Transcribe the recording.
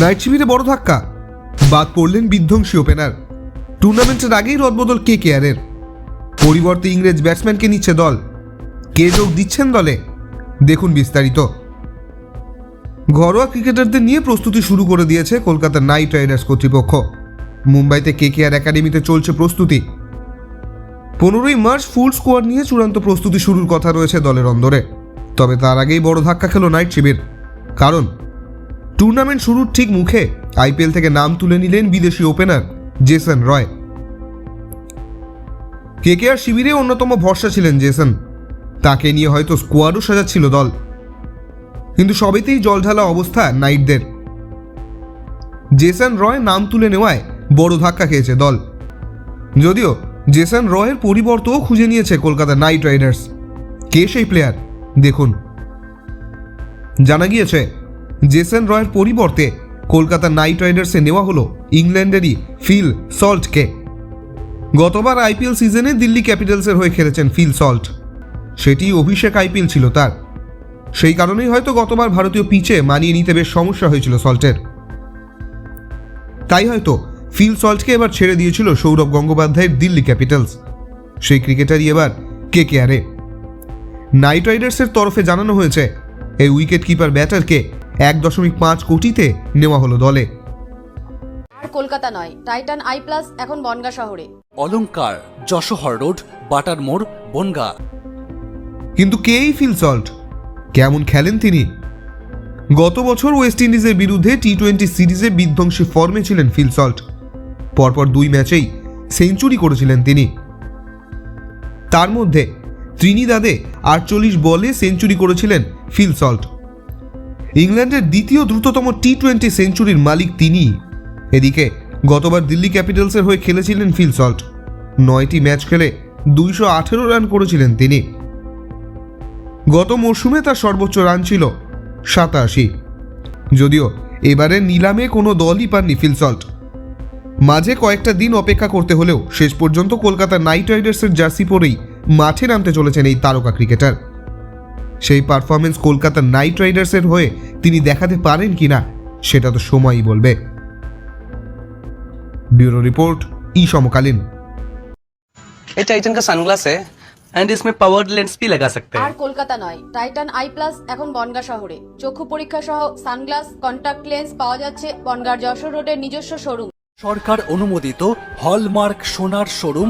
Night শিবিরে বড় ধাক্কা। বাদ পড়লেন বিধ্বংসী ওপেনার। টুর্নামেন্টের আগেই রদবদল কে কেয়ারের পরিবর্তে ইংরেজ ব্যাটসম্যানকে নিচ্ছে দল। কে যোগ দিচ্ছেন দলে? দেখুন বিস্তারিত। ঘরোয়া ক্রিকেটারদের নিয়ে প্রস্তুতি শুরু করে দিয়েছে কলকাতা নাইট রাইডার্স কর্তৃপক্ষ। মুম্বাইতে কে কেয়ার একাডেমিতে চলছে প্রস্তুতি। পনেরোই মার্চ ফুল স্কোয়াড নিয়ে চূড়ান্ত প্রস্তুতি শুরুর কথা রয়েছে দলের অন্দরে। তবে তার আগেই বড় ধাক্কা খেল নাইট শিবির। কারণ টুর্নামেন্ট শুরুর ঠিক মুখে আইপিএল থেকে নাম তুলে নিলেন বিদেশি ওপেনার জেসন রয়। কেকেআর শিবিরে অন্যতম ভরসা ছিলেন জেসন। তাকে নিয়ে হয়তো স্কোয়াডও সাজাচ্ছিল দল। কিন্তু সবেতেই জলঢালা অবস্থা নাইটদের। জেসন রয় নাম তুলে নেওয়ায় বড় ধাক্কা খেয়েছে দল। যদিও জেসন রয়ের পরিবর্তনও খুঁজে নিয়েছে কলকাতা নাইট রাইডার্স। কে সেই প্লেয়ার? দেখুন। জানা গিয়েছে জেসন রয়ের পরিবর্তে কলকাতা নাইট রাইডার্সে নেওয়া হলো ইংল্যান্ডেরই ফিল সল্টকে। গতবার আইপিএল সিজনে দিল্লি ক্যাপিটালসের হয়ে খেলেছেন ফিল সল্ট। সেটি অভিষেক আইপিএল ছিল তার। সেই কারণেই হয়তো গতবার ভারতীয় পিচে মানিয়ে নিতে বেশ সমস্যা হয়েছিল সল্টের। তাই হয়তো ফিল সল্টকে এবার ছেড়ে দিয়েছিল সৌরভ গঙ্গোপাধ্যায়ের দিল্লি ক্যাপিটালস। সেই ক্রিকেটারই এবার কে কে আরে নাইট রাইডার্সের তরফে জানানো হয়েছে, এই উইকেট কিপার ব্যাটারকে এক দশমিক পাঁচ কোটিতে নেওয়া হলো দলে। আর কলকাতা নয় টাইটান আই প্লাস এখন বনগা শহরে। অলংকার যশোহর রোড বাটার মোড় বনগা। কিন্তু কেই ফিল সল্ট? কেমন খেলেন তিনি? গত বছর ওয়েস্ট ইন্ডিজের বিরুদ্ধে টি টোয়েন্টি সিরিজে বিধ্বংসী ফর্মে ছিলেন ফিল সল্ট। পরপর দুই ম্যাচেই সেঞ্চুরি করেছিলেন তিনি। তার মধ্যে ত্রিনিদাদে আটচল্লিশ বলে সেঞ্চুরি করেছিলেন ফিল সল্ট। ইংল্যান্ডের দ্বিতীয় দ্রুততম টি টোয়েন্টি সেঞ্চুরির মালিক তিনি। এদিকে, গতবার দিল্লি ক্যাপিটালসের হয়ে খেলেছিলেন ফিল সল্ট। নয়টি ম্যাচ খেলে দুইশো আঠেরো রান করেছিলেন তিনি। গত মরশুমে তার সর্বোচ্চ রান ছিল সাতাশি। যদিও এবারে নিলামে কোনো দলই পাননি ফিলসল্ট মাঝে কয়েকটা দিন অপেক্ষা করতে হলেও শেষ পর্যন্ত কলকাতা নাইট রাইডার্সের জার্সি পরেই মাঠে নামতে চলেছেন এই তারকা ক্রিকেটার। সেই পারফরমেন্স কলকাতা নাইট রাইডার্সের হয়ে তিনি দেখাতে পারেন কিনা সেটা তো সময়ই বলবে ব্যুরো রিপোর্ট ই সমকালীন ये टाइटन का सनग्लास है एंड इसमें पावर लेंस भी लगा सकते আর हैं কলকাতা নয় টাইটান আই প্লাস এখন বনগা শহরে চক্ষু পরীক্ষা সহ সানগ্লাস কন্টাক্ট লেন্স পাওয়া যাচ্ছে বনগার যশোর রোডের নিজস্ব শোরুম সরকার অনুমোদিত হলমার্ক সোনার শোরুম